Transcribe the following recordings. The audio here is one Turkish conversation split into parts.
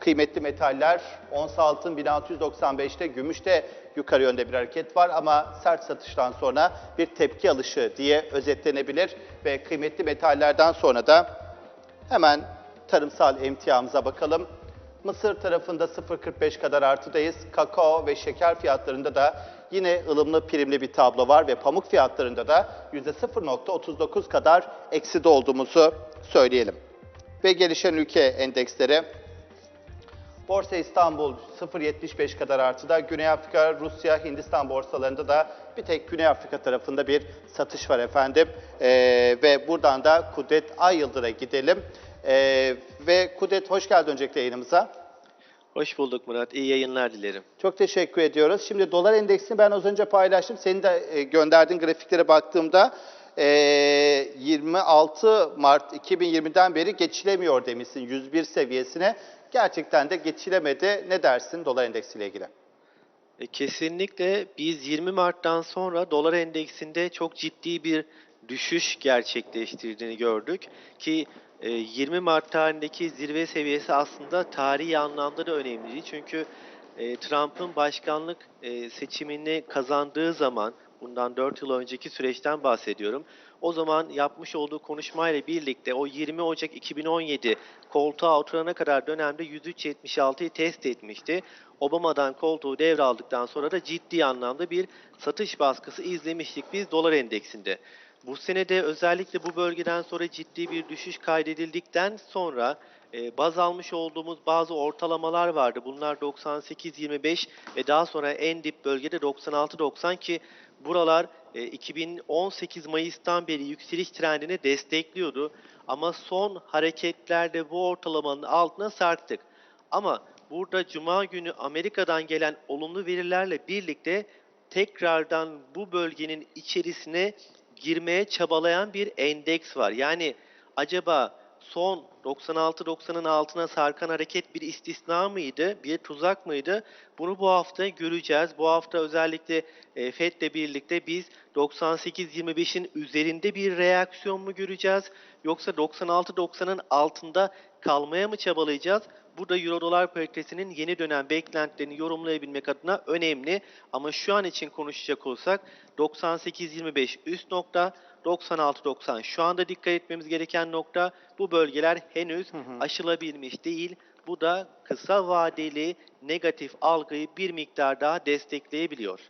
Kıymetli metaller, ons altın 1695'te, gümüşte yukarı yönde bir hareket var ama sert satıştan sonra bir tepki alışı diye özetlenebilir ve kıymetli metallerden sonra da hemen tarımsal emtiamıza bakalım. Mısır tarafında 0.45 kadar artıdayız. Kakao ve şeker fiyatlarında da yine ılımlı primli bir tablo var ve pamuk fiyatlarında da %0.39 kadar ekside olduğumuzu söyleyelim. Ve gelişen ülke endeksleri Borsa İstanbul 0.75 kadar artıda. Güney Afrika, Rusya, Hindistan borsalarında da bir tek Güney Afrika tarafında bir satış var efendim. Ee, ve buradan da Kudret Ay Yıldır'a gidelim. Ee, ve Kudret hoş geldin öncelikle yayınımıza. Hoş bulduk Murat. İyi yayınlar dilerim. Çok teşekkür ediyoruz. Şimdi dolar endeksini ben az önce paylaştım. Senin de e, gönderdiğin grafiklere baktığımda e, 26 Mart 2020'den beri geçilemiyor demişsin 101 seviyesine. Gerçekten de geçilemedi. Ne dersin dolar endeksiyle ilgili? E, Kesinlikle biz 20 Mart'tan sonra dolar endeksinde çok ciddi bir düşüş gerçekleştirdiğini gördük ki e, 20 Mart tarihindeki zirve seviyesi aslında tarihi anlamda da önemli. Çünkü e, Trump'ın başkanlık e, seçimini kazandığı zaman bundan 4 yıl önceki süreçten bahsediyorum. O zaman yapmış olduğu konuşmayla birlikte o 20 Ocak 2017 koltuğa oturana kadar dönemde 103.76'yı test etmişti. Obama'dan koltuğu devraldıktan sonra da ciddi anlamda bir satış baskısı izlemiştik biz dolar endeksinde. Bu senede özellikle bu bölgeden sonra ciddi bir düşüş kaydedildikten sonra e, baz almış olduğumuz bazı ortalamalar vardı. Bunlar 98-25 ve daha sonra en dip bölgede 96-90 ki buralar 2018 Mayıs'tan beri yükseliş trendini destekliyordu. Ama son hareketlerde bu ortalamanın altına sarktık. Ama burada Cuma günü Amerika'dan gelen olumlu verilerle birlikte tekrardan bu bölgenin içerisine girmeye çabalayan bir endeks var. Yani acaba son 96-90'ın altına sarkan hareket bir istisna mıydı, bir tuzak mıydı? Bunu bu hafta göreceğiz. Bu hafta özellikle e, FED'le birlikte biz 98-25'in üzerinde bir reaksiyon mu göreceğiz? Yoksa 96-90'ın altında kalmaya mı çabalayacağız? Bu da Euro dolar paritesinin yeni dönem beklentilerini yorumlayabilmek adına önemli. Ama şu an için konuşacak olsak 98-25 üst nokta, 96-90 şu anda dikkat etmemiz gereken nokta bu bölgeler henüz aşılabilmiş değil. Bu da kısa vadeli negatif algıyı bir miktar daha destekleyebiliyor.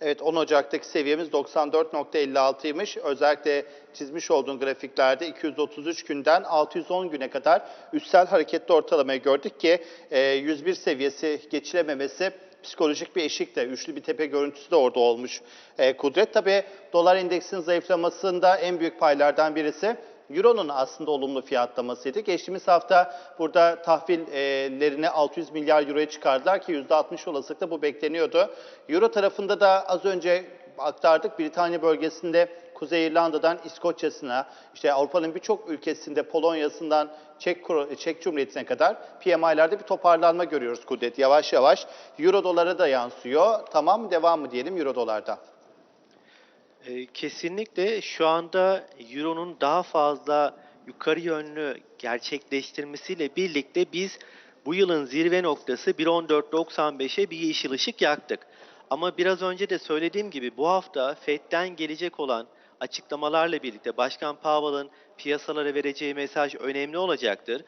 Evet 10 Ocak'taki seviyemiz 94.56'ymış. Özellikle çizmiş olduğun grafiklerde 233 günden 610 güne kadar üstel hareketli ortalamayı gördük ki e, 101 seviyesi geçilememesi psikolojik bir eşik de, üçlü bir tepe görüntüsü de orada olmuş. E, Kudret tabii dolar endeksinin zayıflamasında en büyük paylardan birisi Euro'nun aslında olumlu fiyatlamasıydı. Geçtiğimiz hafta burada tahvillerini 600 milyar euroya çıkardılar ki %60 olasılıkla bu bekleniyordu. Euro tarafında da az önce aktardık Britanya bölgesinde Kuzey İrlanda'dan İskoçya'sına, işte Avrupa'nın birçok ülkesinde Polonya'sından Çek, Çek Cumhuriyeti'ne kadar PMI'lerde bir toparlanma görüyoruz Kudret yavaş yavaş. Euro dolara da yansıyor. Tamam devam mı diyelim Euro dolarda? E, Kesinlikle şu anda Euro'nun daha fazla yukarı yönlü gerçekleştirmesiyle birlikte biz bu yılın zirve noktası 1.14.95'e bir yeşil ışık yaktık. Ama biraz önce de söylediğim gibi bu hafta FED'den gelecek olan açıklamalarla birlikte Başkan Powell'ın piyasalara vereceği mesaj önemli olacaktır.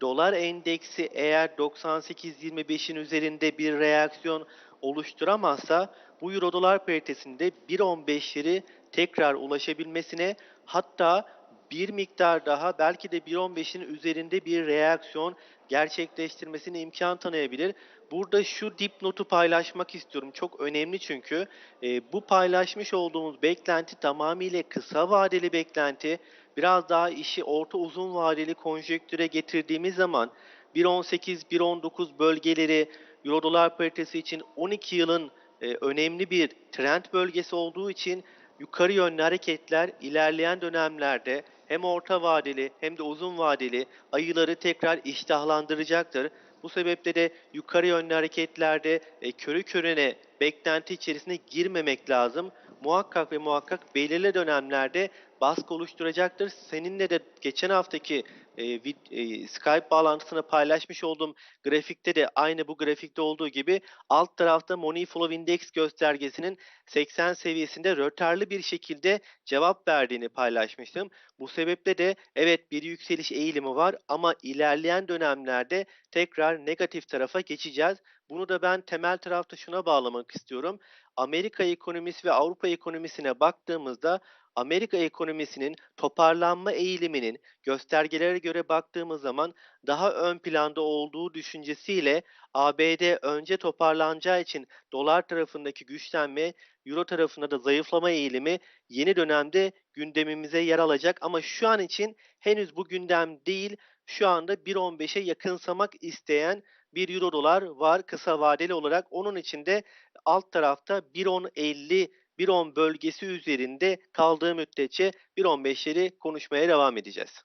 Dolar endeksi eğer 98.25'in üzerinde bir reaksiyon oluşturamazsa bu euro dolar paritesinde 1.15'leri tekrar ulaşabilmesine hatta bir miktar daha belki de 1.15'in üzerinde bir reaksiyon gerçekleştirmesine imkan tanıyabilir. Burada şu dipnotu paylaşmak istiyorum. Çok önemli çünkü e, bu paylaşmış olduğumuz beklenti tamamıyla kısa vadeli beklenti. Biraz daha işi orta uzun vadeli konjektüre getirdiğimiz zaman 1.18-1.19 bölgeleri Euro dolar paritesi için 12 yılın e, önemli bir trend bölgesi olduğu için yukarı yönlü hareketler ilerleyen dönemlerde hem orta vadeli hem de uzun vadeli ayıları tekrar iştahlandıracaktır. Bu sebeple de yukarı yönlü hareketlerde e, körü körüne beklenti içerisine girmemek lazım. Muhakkak ve muhakkak belirli dönemlerde baskı oluşturacaktır. Seninle de geçen haftaki e, e, Skype bağlantısını paylaşmış olduğum grafikte de aynı bu grafikte olduğu gibi alt tarafta Money Flow Index göstergesinin 80 seviyesinde rötarlı bir şekilde cevap verdiğini paylaşmıştım. Bu sebeple de evet bir yükseliş eğilimi var ama ilerleyen dönemlerde tekrar negatif tarafa geçeceğiz. Bunu da ben temel tarafta şuna bağlamak istiyorum. Amerika ekonomisi ve Avrupa ekonomisine baktığımızda Amerika ekonomisinin toparlanma eğiliminin göstergelere göre baktığımız zaman daha ön planda olduğu düşüncesiyle ABD önce toparlanacağı için dolar tarafındaki güçlenme, euro tarafında da zayıflama eğilimi yeni dönemde gündemimize yer alacak ama şu an için henüz bu gündem değil. Şu anda 1.15'e yakınsamak isteyen bir euro dolar var kısa vadeli olarak. Onun için de alt tarafta 1.10.50 1.10 bölgesi üzerinde kaldığı müddetçe 1.15'leri konuşmaya devam edeceğiz.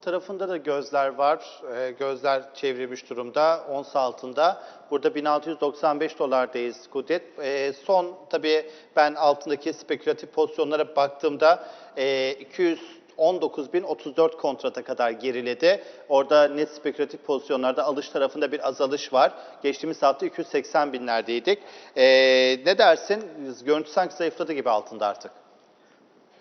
tarafında da gözler var. Ee, gözler çevrilmiş durumda. Ons altında. Burada 1695 dolardayız Kudret. Ee, son tabii ben altındaki spekülatif pozisyonlara baktığımda e, 219.034 kontrata kadar geriledi. Orada net spekülatif pozisyonlarda alış tarafında bir azalış var. Geçtiğimiz hafta 280 binlerdeydik. Ee, ne dersin? Görüntü sanki zayıfladı gibi altında artık.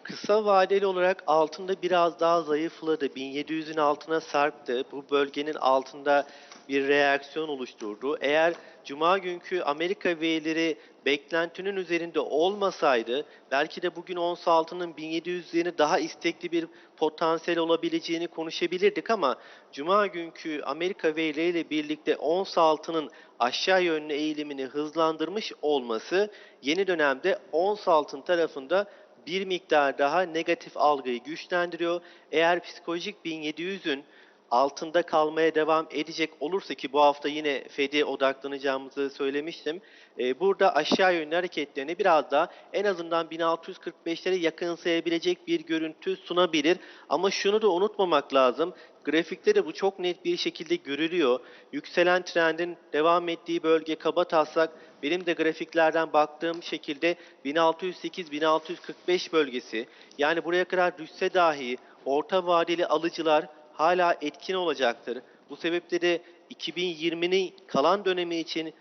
Kısa vadeli olarak altında biraz daha zayıfladı. 1700'ün altına sarktı. Bu bölgenin altında bir reaksiyon oluşturdu. Eğer Cuma günkü Amerika verileri beklentinin üzerinde olmasaydı belki de bugün ons altının 1700'lerini daha istekli bir potansiyel olabileceğini konuşabilirdik ama Cuma günkü Amerika verileriyle birlikte ons altının aşağı yönlü eğilimini hızlandırmış olması yeni dönemde ons altın tarafında bir miktar daha negatif algıyı güçlendiriyor. Eğer psikolojik 1700'ün altında kalmaya devam edecek olursa ki bu hafta yine Fed'e odaklanacağımızı söylemiştim. e, burada aşağı yönlü hareketlerini biraz daha en azından 1645'lere yakınsayabilecek bir görüntü sunabilir. Ama şunu da unutmamak lazım. Grafikte de bu çok net bir şekilde görülüyor. Yükselen trendin devam ettiği bölge kaba taslak benim de grafiklerden baktığım şekilde 1608-1645 bölgesi. Yani buraya kadar düşse dahi orta vadeli alıcılar hala etkin olacaktır. Bu sebeple de 2020'nin kalan dönemi için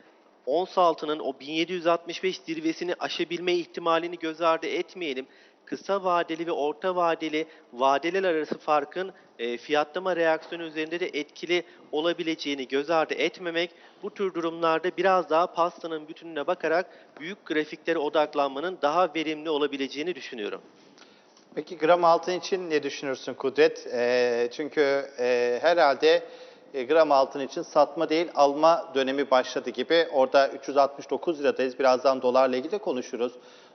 ons altının o 1765 zirvesini aşabilme ihtimalini göz ardı etmeyelim. Kısa vadeli ve orta vadeli vadeler arası farkın e, fiyatlama reaksiyonu üzerinde de etkili olabileceğini göz ardı etmemek, bu tür durumlarda biraz daha pastanın bütününe bakarak büyük grafiklere odaklanmanın daha verimli olabileceğini düşünüyorum. Peki gram altın için ne düşünürsün Kudret? Ee, çünkü e, herhalde e, gram altın için satma değil alma dönemi başladı gibi. Orada 369 liradayız. Birazdan dolarla ilgili de konuşuruz.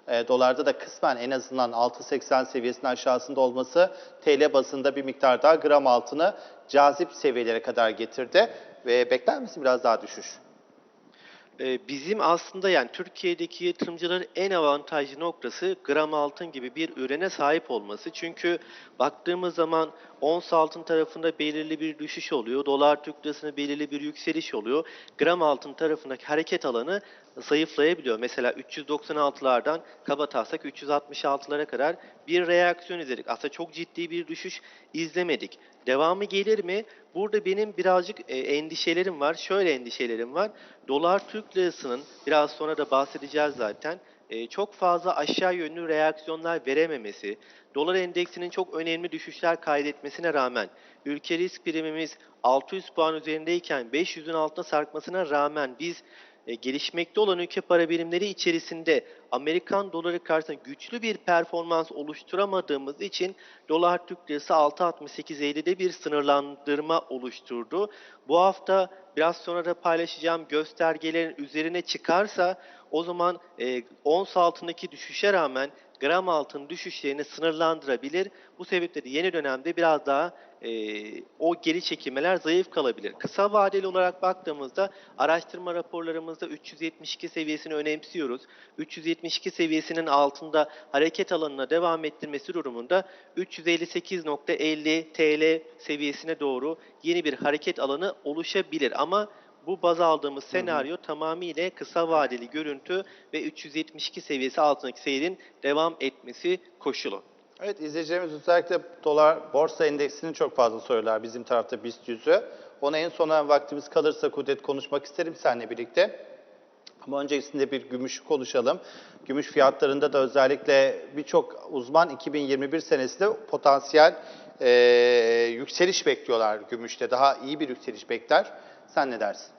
E, dolarda da kısmen en azından 6.80 seviyesinin aşağısında olması TL bazında bir miktar daha gram altını cazip seviyelere kadar getirdi. Ve bekler misin biraz daha düşüş? Ee, Bizim aslında yani Türkiye'deki yatırımcıların en avantajlı noktası gram altın gibi bir ürüne sahip olması. Çünkü baktığımız zaman ons altın tarafında belirli bir düşüş oluyor. Dolar Türk lirasında belirli bir yükseliş oluyor. Gram altın tarafındaki hareket alanı zayıflayabiliyor. Mesela 396'lardan kaba taslak 366'lara kadar bir reaksiyon izledik. Aslında çok ciddi bir düşüş izlemedik. Devamı gelir mi? Burada benim birazcık e, endişelerim var. Şöyle endişelerim var. Dolar Türk lirasının biraz sonra da bahsedeceğiz zaten. E, çok fazla aşağı yönlü reaksiyonlar verememesi, dolar endeksinin çok önemli düşüşler kaydetmesine rağmen ülke risk primimiz 600 puan üzerindeyken 500'ün altına sarkmasına rağmen biz e, gelişmekte olan ülke para birimleri içerisinde Amerikan doları karşısında güçlü bir performans oluşturamadığımız için dolar Türk lirası 6.68.50'de bir sınırlandırma oluşturdu. Bu hafta biraz sonra da paylaşacağım göstergelerin üzerine çıkarsa o zaman e, ons altındaki düşüşe rağmen gram altın düşüşlerini sınırlandırabilir. Bu sebeple de yeni dönemde biraz daha e, o geri çekilmeler zayıf kalabilir. Kısa vadeli olarak baktığımızda araştırma raporlarımızda 372 seviyesini önemsiyoruz. 372 seviyesinin altında hareket alanına devam ettirmesi durumunda 358.50 TL seviyesine doğru yeni bir hareket alanı oluşabilir. Ama bu baz aldığımız senaryo tamamıyla kısa vadeli görüntü ve 372 seviyesi altındaki seyrin devam etmesi koşulu. Evet izleyicilerimiz özellikle dolar borsa endeksini çok fazla soruyorlar bizim tarafta BIST 100'ü. Ona en sona vaktimiz kalırsa Kudret konuşmak isterim seninle birlikte. Ama öncesinde bir gümüş konuşalım. Gümüş fiyatlarında da özellikle birçok uzman 2021 senesinde potansiyel eee, yükseliş bekliyorlar gümüşte. Daha iyi bir yükseliş bekler. Sen ne dersin?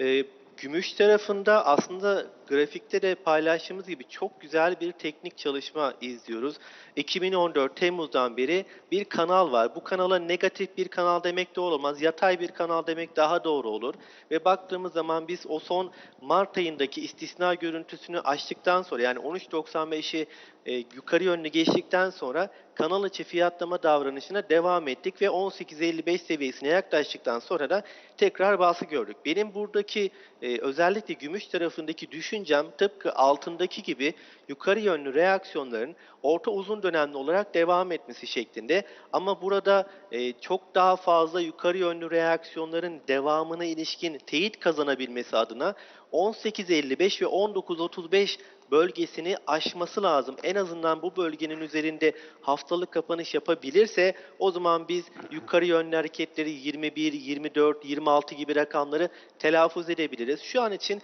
Ee, gümüş tarafında aslında grafikte de paylaştığımız gibi çok güzel bir teknik çalışma izliyoruz. 2014 Temmuz'dan beri bir kanal var. Bu kanala negatif bir kanal demek doğru olmaz. Yatay bir kanal demek daha doğru olur. Ve baktığımız zaman biz o son Mart ayındaki istisna görüntüsünü açtıktan sonra yani 13.95'i e, yukarı yönlü geçtikten sonra kanal içi fiyatlama davranışına devam ettik ve 18.55 seviyesine yaklaştıktan sonra da tekrar baskı gördük. Benim buradaki e, özellikle gümüş tarafındaki düşüncem tıpkı altındaki gibi yukarı yönlü reaksiyonların orta uzun dönemli olarak devam etmesi şeklinde. Ama burada e, çok daha fazla yukarı yönlü reaksiyonların devamına ilişkin teyit kazanabilmesi adına 18.55 ve 19.35 bölgesini aşması lazım. En azından bu bölgenin üzerinde haftalık kapanış yapabilirse o zaman biz yukarı yönlü hareketleri 21, 24, 26 gibi rakamları telaffuz edebiliriz. Şu an için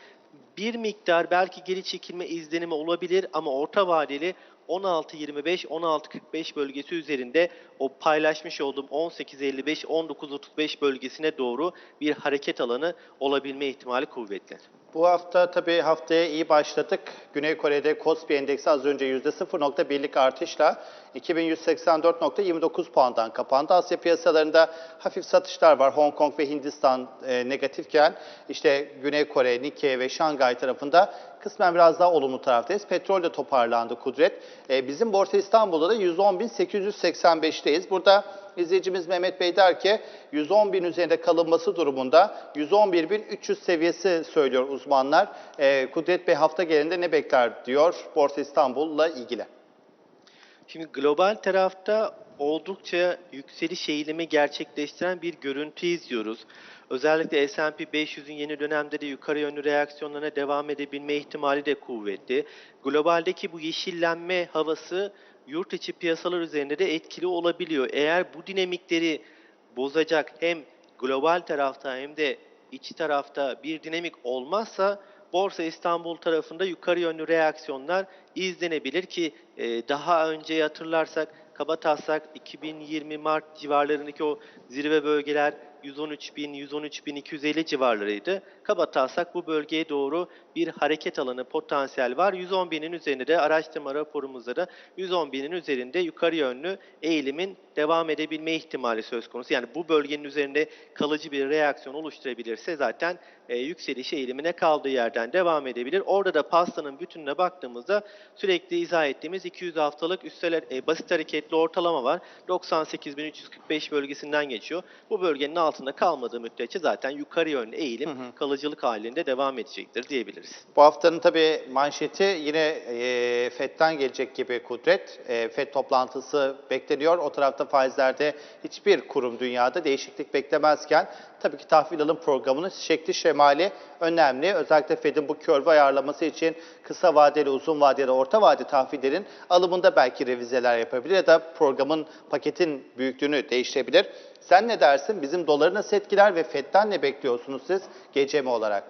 bir miktar belki geri çekilme izlenimi olabilir ama orta vadeli 16.25-16.45 bölgesi üzerinde o paylaşmış olduğum 18.55-19.35 bölgesine doğru bir hareket alanı olabilme ihtimali kuvvetli. Bu hafta tabii haftaya iyi başladık. Güney Kore'de Kospi Endeksi az önce %0.1'lik artışla 2184.29 puandan kapandı. Asya piyasalarında hafif satışlar var. Hong Kong ve Hindistan e, negatifken işte Güney Kore, Nikkei ve Şangay tarafında kısmen biraz daha olumlu taraftayız. Petrol de toparlandı Kudret. E, bizim Borsa İstanbul'da da 110.885'teyiz. Burada İzleyicimiz Mehmet Bey der ki 110 bin üzerinde kalınması durumunda 111.300 seviyesi söylüyor uzmanlar. Ee, Kudret Bey hafta genelinde ne bekler diyor Borsa İstanbul'la ilgili. Şimdi global tarafta oldukça yükseliş eğilimi gerçekleştiren bir görüntü izliyoruz. Özellikle S&P 500'ün yeni dönemde de yukarı yönlü reaksiyonlarına devam edebilme ihtimali de kuvvetli. Globaldeki bu yeşillenme havası yurt içi piyasalar üzerinde de etkili olabiliyor. Eğer bu dinamikleri bozacak hem global tarafta hem de iç tarafta bir dinamik olmazsa Borsa İstanbul tarafında yukarı yönlü reaksiyonlar izlenebilir ki e, daha önce hatırlarsak kabataslak 2020 Mart civarlarındaki o zirve bölgeler 113.000, 113.250 civarlarıydı. Kabataslak bu bölgeye doğru bir hareket alanı potansiyel var. 110.000'in üzerinde de araştırma raporumuzda da 110.000'in üzerinde yukarı yönlü eğilimin devam edebilme ihtimali söz konusu. Yani bu bölgenin üzerinde kalıcı bir reaksiyon oluşturabilirse zaten e, yükseliş eğilimine kaldığı yerden devam edebilir. Orada da pastanın bütününe baktığımızda sürekli izah ettiğimiz 200 haftalık üstel e, basit hareketli ortalama var. 98.345 bölgesinden geçiyor. Bu bölgenin altında kalmadığı müddetçe zaten yukarı yönlü eğilim kalıcılık halinde devam edecektir diyebiliriz. Bu haftanın tabii manşeti yine e, FED'den gelecek gibi Kudret. E, FED toplantısı bekleniyor. O tarafta faizlerde hiçbir kurum dünyada değişiklik beklemezken tabii ki tahvil alım programının şekli şemali önemli. Özellikle FED'in bu körve ayarlaması için kısa vadeli, uzun vadeli, orta vade tahvillerin alımında belki revizeler yapabilir ya da programın paketin büyüklüğünü değiştirebilir. Sen ne dersin? Bizim doları nasıl etkiler ve FED'den ne bekliyorsunuz siz GCM olarak?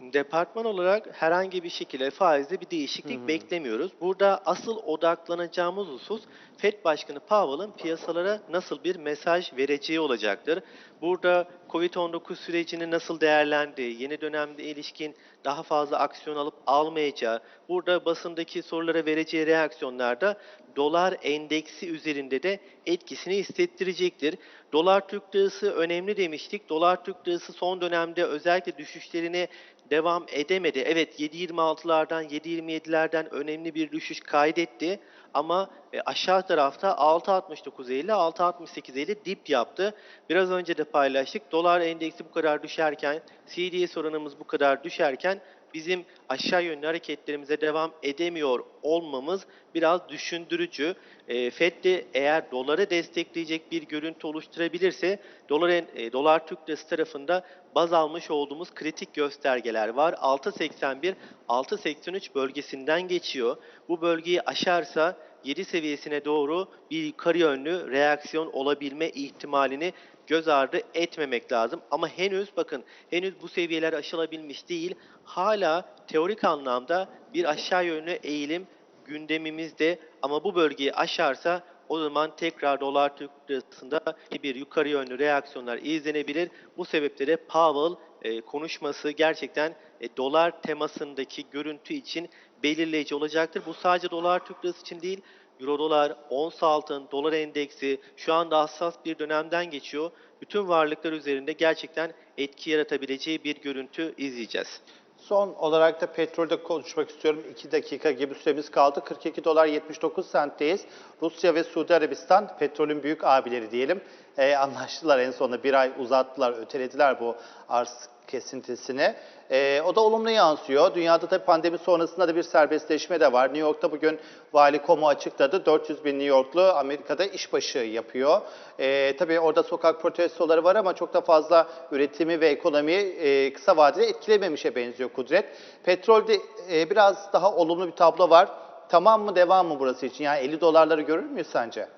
Departman olarak herhangi bir şekilde faizde bir değişiklik beklemiyoruz. Burada asıl odaklanacağımız husus FED Başkanı Powell'ın piyasalara nasıl bir mesaj vereceği olacaktır. Burada Covid-19 sürecini nasıl değerlendiği, yeni dönemde ilişkin daha fazla aksiyon alıp almayacağı, burada basındaki sorulara vereceği reaksiyonlarda dolar endeksi üzerinde de etkisini hissettirecektir. Dolar Türk lirası önemli demiştik. Dolar Türk lirası son dönemde özellikle düşüşlerini devam edemedi. Evet 7.26'lardan 7.27'lerden önemli bir düşüş kaydetti. Ama e, aşağı tarafta 6.69.50, 6.68.50 dip yaptı. Biraz önce de paylaştık. Dolar endeksi bu kadar düşerken, CDS oranımız bu kadar düşerken bizim aşağı yönlü hareketlerimize devam edemiyor olmamız biraz düşündürücü. E, FED de eğer doları destekleyecek bir görüntü oluşturabilirse dolar, e, dolar Türk lirası tarafında baz almış olduğumuz kritik göstergeler var. 6.81, 6.83 bölgesinden geçiyor. Bu bölgeyi aşarsa 7 seviyesine doğru bir yukarı yönlü reaksiyon olabilme ihtimalini göz ardı etmemek lazım. Ama henüz bakın henüz bu seviyeler aşılabilmiş değil. Hala teorik anlamda bir aşağı yönlü eğilim gündemimizde ama bu bölgeyi aşarsa o zaman tekrar dolar Türk lirasında bir yukarı yönlü reaksiyonlar izlenebilir. Bu sebeple de Powell e, konuşması gerçekten e, dolar temasındaki görüntü için belirleyici olacaktır. Bu sadece dolar Türk lirası için değil, Euro dolar, ons altın, dolar endeksi şu anda hassas bir dönemden geçiyor. Bütün varlıklar üzerinde gerçekten etki yaratabileceği bir görüntü izleyeceğiz. Son olarak da petrolde konuşmak istiyorum. 2 dakika gibi süremiz kaldı. 42 dolar 79 centteyiz. Rusya ve Suudi Arabistan petrolün büyük abileri diyelim. Ee, anlaştılar en sonunda bir ay uzattılar, ötelediler bu arz kesintisini. Ee, o da olumlu yansıyor. Dünyada tabii pandemi sonrasında da bir serbestleşme de var. New York'ta bugün Vali Komu açıkladı. 400 bin New Yorklu Amerika'da işbaşı yapıyor. Ee, tabii orada sokak protestoları var ama çok da fazla üretimi ve ekonomiyi e, kısa vadede etkilememişe benziyor Kudret. Petrolde e, biraz daha olumlu bir tablo var. Tamam mı devam mı burası için? Yani 50 dolarları görür müyüz sence?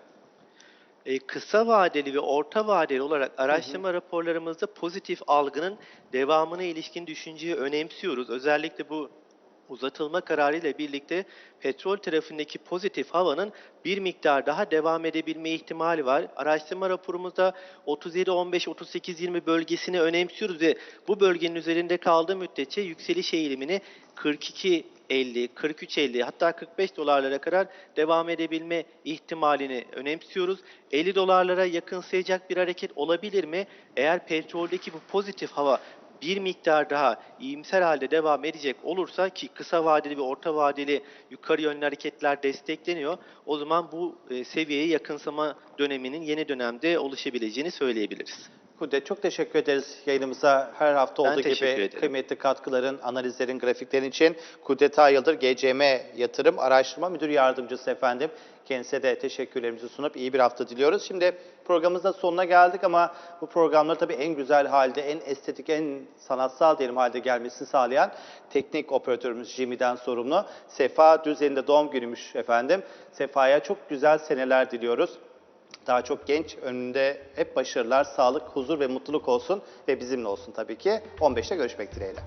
E, kısa vadeli ve orta vadeli olarak araştırma raporlarımızda pozitif algının devamına ilişkin düşünceyi önemsiyoruz. Özellikle bu uzatılma kararı ile birlikte petrol tarafındaki pozitif havanın bir miktar daha devam edebilme ihtimali var. Araştırma raporumuzda 37, 15, 38, 20 bölgesini önemsiyoruz ve bu bölgenin üzerinde kaldığı müddetçe yükseliş eğilimini 42 50, 43 50 hatta 45 dolarlara kadar devam edebilme ihtimalini önemsiyoruz. 50 dolarlara yakınsayacak bir hareket olabilir mi? Eğer petroldeki bu pozitif hava bir miktar daha iyimser halde devam edecek olursa ki kısa vadeli ve orta vadeli yukarı yönlü hareketler destekleniyor. O zaman bu e, seviyeye yakınsama döneminin yeni dönemde oluşabileceğini söyleyebiliriz. Kudret çok teşekkür ederiz yayınımıza her hafta Ben olduğu gibi kıymetli katkıların, analizlerin, grafiklerin için Kudret Ayıldır, GCM Yatırım Araştırma Müdür Yardımcısı efendim. Kendisine de teşekkürlerimizi sunup iyi bir hafta diliyoruz. Şimdi programımızın sonuna geldik ama bu programları tabii en güzel halde, en estetik, en sanatsal diyelim halde gelmesini sağlayan teknik operatörümüz Jimmy'den sorumlu. Sefa Düzen'in de doğum günümüş efendim. Sefa'ya çok güzel seneler diliyoruz. Daha çok genç, önünde hep başarılar, sağlık, huzur ve mutluluk olsun ve bizimle olsun tabii ki. 15'te görüşmek dileğiyle.